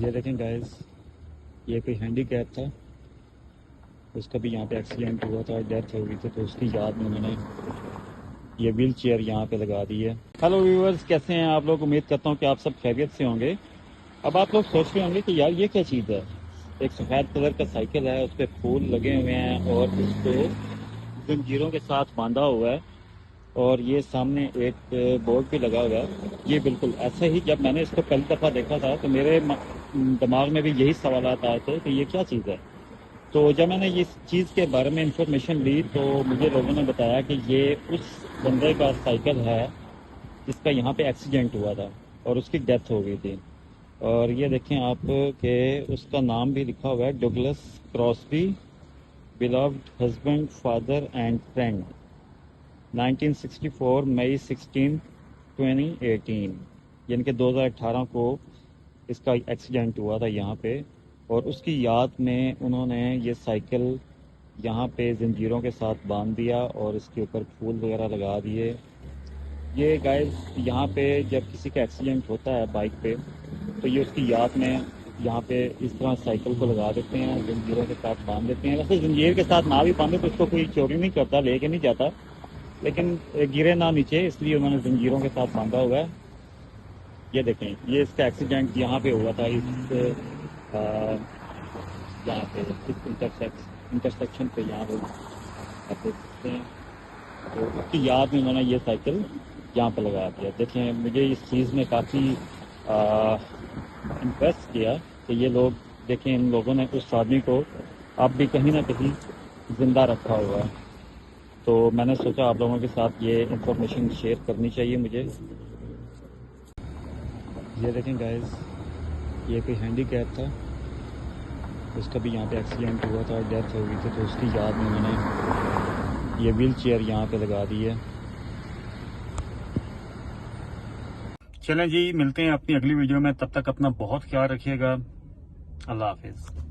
یہ دیکھیں گائز یہ کوئی ہینڈی کیپ تھا۔ اس کا بھی یہاں پہ ایکسیڈنٹ ہوا تھا ڈیتھ ہو گئی تھی تو اس کی یاد میں میں نے یہ ویل چیئر یہاں پہ لگا دی ہے۔ ہلو ویورز کیسے ہیں آپ لوگ؟ امید کرتا ہوں کہ آپ سب خیریت سے ہوں گے۔ اب آپ لوگ سوچ رہے ہوں گے کہ یار یہ کیا چیز ہے؟ ایک سفید کلر کا سائیکل ہے، اس پہ پھول لگے ہوئے ہیں اور اس کو زنجیروں کے ساتھ باندھا ہوا ہے۔ اور یہ سامنے ایک بورڈ بھی لگا ہوا ہے۔ یہ بالکل ایسا ہی، جب میں نے اس کو پہلی دفعہ دیکھا تھا تو میرے دماغ میں بھی یہی سوالات آئے تھے کہ یہ کیا چیز ہے؟ تو جب میں نے اس چیز کے بارے میں انفارمیشن لی تو مجھے لوگوں نے بتایا کہ یہ اس بندے کا سائیکل ہے جس کا یہاں پہ ایکسیڈنٹ ہوا تھا اور اس کی ڈیتھ ہو گئی تھی۔ اور یہ دیکھیں آپ کہ اس کا نام بھی لکھا ہوا ہے Douglas Crosby beloved husband father and friend 1964 May 16 2018 یعنی کہ دو ہزار اٹھارہ کو اس کا ایکسیڈنٹ ہوا تھا یہاں پہ اور اس کی یاد میں انہوں نے یہ سائیکل یہاں پہ زنجیروں کے ساتھ باندھ دیا اور اس کے اوپر پھول وغیرہ لگا دیے۔ یہ گائز یہاں پہ جب کسی کا ایکسیڈنٹ ہوتا ہے بائک پہ، تو یہ اس کی یاد میں یہاں پہ اس طرح سائیکل کو لگا دیتے ہیں، زنجیروں کے ساتھ باندھ دیتے ہیں۔ ویسے زنجیر کے ساتھ نہ بھی باندھے تو اس کو کوئی چوری نہیں کرتا، لے کے نہیں جاتا، لیکن گرے نہ نیچے، اس لیے انہوں نے زنجیروں کے ساتھ باندھا ہوا ہے۔ یہ دیکھیں، یہ اس کا ایکسیڈنٹ یہاں پہ ہوا تھا، اس یہاں پہ، اس انٹرسیکشن پہ یہاں پہ۔ تو اس کی یاد میں انہوں نے یہ سائیکل یہاں پہ لگا دیا۔ دیکھیں، مجھے اس چیز میں کافی امپریس کیا کہ یہ لوگ، دیکھیں، ان لوگوں نے اس آدمی کو اب بھی کہیں نہ کہیں زندہ رکھا ہوا ہے۔ تو میں نے سوچا آپ لوگوں کے ساتھ یہ انفارمیشن شیئر کرنی چاہیے مجھے۔ یہ دیکھیں گائز یہ کوئی ہینڈی کیپ تھا. اس کا بھی یہاں پہ ایکسیڈنٹ ہوا تھا اور ڈیتھ ہو گئی تھی تو اس کی یاد میں میں نے یہ ویل چیئر یہاں پہ لگا دی ہے. چلیں جی ملتے ہیں اپنی اگلی ویڈیو میں. تب تک اپنا بہت خیال رکھیے گا. اللہ حافظ.